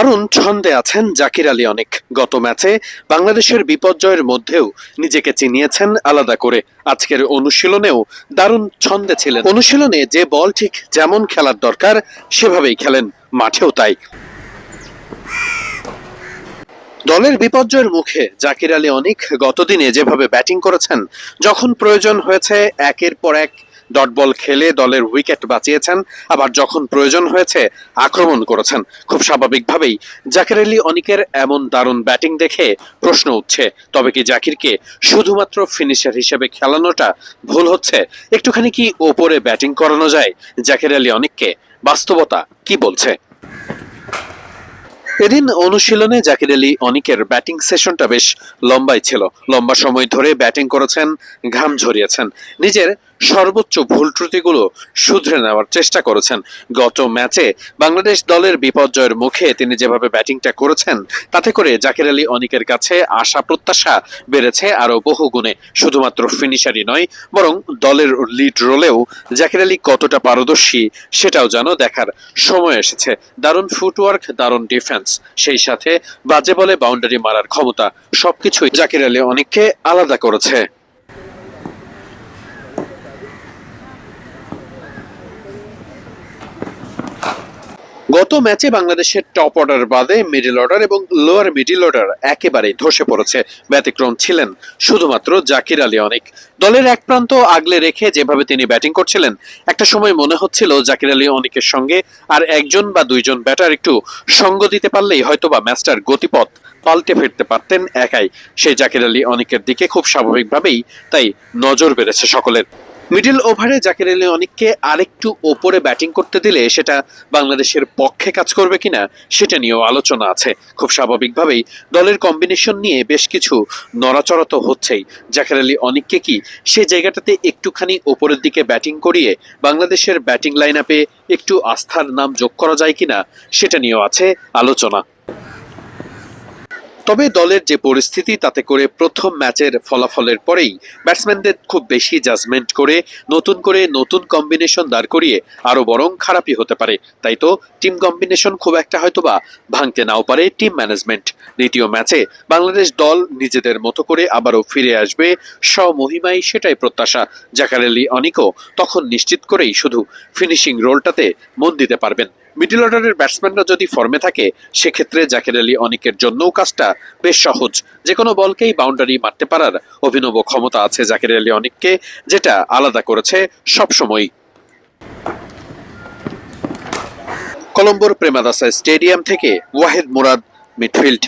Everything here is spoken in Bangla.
দারুণ ছন্দে আছেন জাকির আলী অনেক। গত ম্যাচে বাংলাদেশের বিপর্যয়ের মধ্যেও নিজেকে চিনিয়েছেন আলাদা করে। আজকের অনুশীলনেও দারুণ ছন্দে ছিলেন। অনুশীলনে যে বল ঠিক যেমন খেলার দরকার, সেভাবেই খেলেন। মাঠেও তাই। দলের বিপর্যয়ের মুখে জাকির আলী অনিক গতদিনে যেভাবে ব্যাটিং করেছেন, যখন প্রয়োজন হয়েছে একের পর এক ডট বল খেলে দলের উইকেট বাঁচিয়েছেন, আবার যখন প্রয়োজন হয়েছে আক্রমণ করেছেন। খুব স্বাভাবিকভাবেই জাকির আলী অনিকের এমন দারুণ ব্যাটিং দেখে প্রশ্ন উঠছে, তবে কি জাকিরকে শুধুমাত্র ফিনিশার হিসেবে খেলানোটা ভুল হচ্ছে? একটুখানি কি ওপরে ব্যাটিং করানো যায়? জাকির আলী অনিককে বাস্তবতা কি বলছে? এদিন অনুশীলনে জাকির আলী অনিকের ব্যাটিং সেশনটা বেশ লম্বাই ছিল। লম্বা সময় ধরে ব্যাটিং করেছেন, ঘাম ঝরিয়েছেন। নিজের সর্বোচ্চ ভুল ত্রুটিগুলো শুধরে নেওয়ার চেষ্টা করেছেন। গত ম্যাচে বাংলাদেশ দলের বিপর্যয়ের মুখে তিনি যেভাবে ব্যাটিংটা করেছেন, তাতে করে জাকির আলী অনিকের কাছে আশা প্রত্যাশা বেড়েছে আরও বহু গুণে। শুধুমাত্র ফিনিশারই নয়, বরং দলের লিড রোলেও জাকির আলী কতটা পারদর্শী সেটাও যেন দেখার সময় এসেছে। দারুণ ফুটওয়ার্ক, দারুণ ডিফেন্স। সেই সাথে বাজে বলে বাউন্ডারি মারার ক্ষমতা সবকিছুই জাকির আলী অনেককে আলাদা করেছে। গত ম্যাচে বাংলাদেশের টপ অর্ডার বাদে মিডল অর্ডার এবং লোয়ার মিডল অর্ডার একেবারেই ধসে পড়েছে। ব্যতিক্রম ছিলেন শুধুমাত্র জাকির আলী অনেক। দলের এক প্রান্ত আগলে রেখে যেভাবে তিনি ব্যাটিং করছিলেন, একটা সময় মনে হচ্ছিল জাকির আলী অনেকের সঙ্গে আর একজন বা দুইজন ব্যাটার একটু সঙ্গ দিতে পারলেই হয়তোবা ম্যাচটার গতিপথ পাল্টে ফিরতে পারতেন একাই। সেই জাকির আলী অনেকের দিকে খুব স্বাভাবিকভাবেই তাই নজর বেড়েছে সকলের। মিডল ওভারে জাকির আলী অনিককে আরেকটু ওপরে ব্যাটিং করতে দিলে সেটা বাংলাদেশের পক্ষে কাজ করবে কিনা, সেটা নিয়েও আলোচনা আছে। খুব স্বাভাবিকভাবেই দলের কম্বিনেশন নিয়ে বেশ কিছু নড়াচড়া তো হচ্ছেই। জাকির আলী অনিককে কি সে জায়গাটাতে একটুখানি ওপরের দিকে ব্যাটিং করিয়ে বাংলাদেশের ব্যাটিং লাইন আপে একটু আস্থার নাম যোগ করা যায় কিনা, সেটা নিয়েও আছে আলোচনা। তবে দলের যে পরিস্থিতি, তাতে করে প্রথম ম্যাচের ফলাফলের পরেই ব্যাটসম্যানদের খুব বেশি জাজমেন্ট করে নতুন করে নতুন কম্বিনেশন দাঁড় করিয়ে আরও বরং খারাপই হতে পারে। তাই তো টিম কম্বিনেশন খুব একটা হয়তোবা ভাঙতে নাও পারে টিম ম্যানেজমেন্ট দ্বিতীয় ম্যাচে বাংলাদেশ দল নিজেদের মতো করে আবারও ফিরে আসবে স্বমহিমাই সেটাই প্রত্যাশা। জাকার আলী অনিকও তখন নিশ্চিত করেই শুধু ফিনিশিং রোলটাতে মন দিতে পারবেন। মিডল অর্ডারের ব্যাটসম্যানরা যদি ফর্মে থাকে, সেক্ষেত্রে জাকের আলী অনেকের জন্যও কাজটা বেশ সহজ। যে কোনো বলকেই বাউন্ডারি মারতে পারার অভিনব ক্ষমতা আছে জাকের আলী অনেককে, যেটা আলাদা করেছে সবসময় কলম্বোর প্রেমাদাসা স্টেডিয়াম থেকে ওয়াহেদ মুরাদ, মিডফিল্ড।